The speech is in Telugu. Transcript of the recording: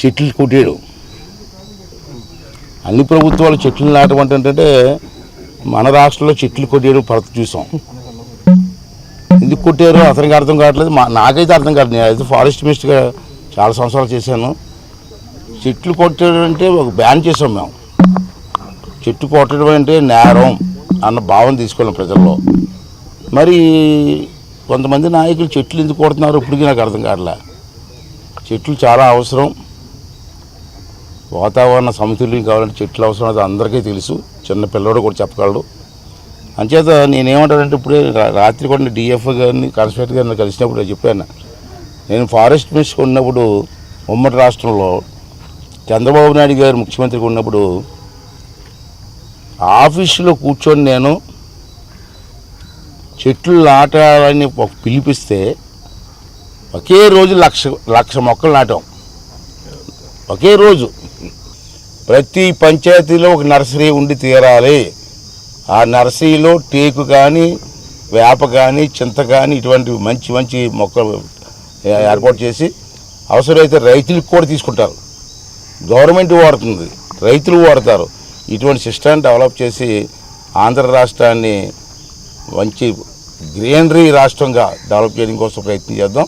చెట్లు కొట్టాడు. అన్ని ప్రభుత్వాలు చెట్లు నాటం అంటే మన రాష్ట్రంలో చెట్లు కొట్టేయడం పడత చూసాం. ఎందుకు కొట్టారో? అతనికి అర్థం కావట్లేదు. మా నాకైతే అర్థం కాదు నేను అయితే ఫారెస్ట్ మినిస్టర్గా చాలా సంవత్సరాలు చేశాను. చెట్లు కొట్టడం అంటే ఒక బ్యాన్ చేసాం మేము. చెట్టు కొట్టడం అంటే నేరం. అన్న భావం తీసుకెళ్ళాం ప్రజల్లో. మరి కొంతమంది నాయకులు చెట్లు ఎందుకు కొడుతున్నారు ఇప్పటికీ నాకు అర్థం కావట్లే. చెట్లు చాలా అవసరం. వాతావరణ సమతుల్యం కావాలంటే చెట్లు అవసరం అది అందరికీ తెలుసు. చిన్న పిల్లవాడు కూడా చెప్పగలడు. అంచేత నేనేమంటానంటే ఇప్పుడే రాత్రి కూడా డిఎఫ్ గారిని కన్స్పెక్టర్ గారిని కలిసినప్పుడు నేను చెప్పాను. నేను ఫారెస్ట్ మినిస్టర్ ఉన్నప్పుడు ఉమ్మడి రాష్ట్రంలో చంద్రబాబు నాయుడు గారు ముఖ్యమంత్రిగా ఉన్నప్పుడు ఆఫీసులో కూర్చొని నేను చెట్లు నాటాలని పిలిపిస్తే ఒకే రోజు లక్ష లక్ష మొక్కలు నాటాం. ఒకే రోజు. ప్రతి పంచాయతీలో ఒక నర్సరీ ఉండి తీరాలి. ఆ నర్సరీలో టేకు కానీ వేప కానీ చింత కానీ ఇటువంటి మంచి మంచి మొక్కలు ఏర్పాటు చేసి అవసరమైతే రైతులకు కూడా తీసుకుంటారు. గవర్నమెంట్ వాడుతుంది. రైతులు వాడతారు. ఇటువంటి సిస్టమ్ డెవలప్ చేసి ఆంధ్ర రాష్ట్రాన్ని మంచి గ్రీనరీ రాష్ట్రంగా డెవలప్ చేయడం కోసం ప్రయత్నం చేద్దాం.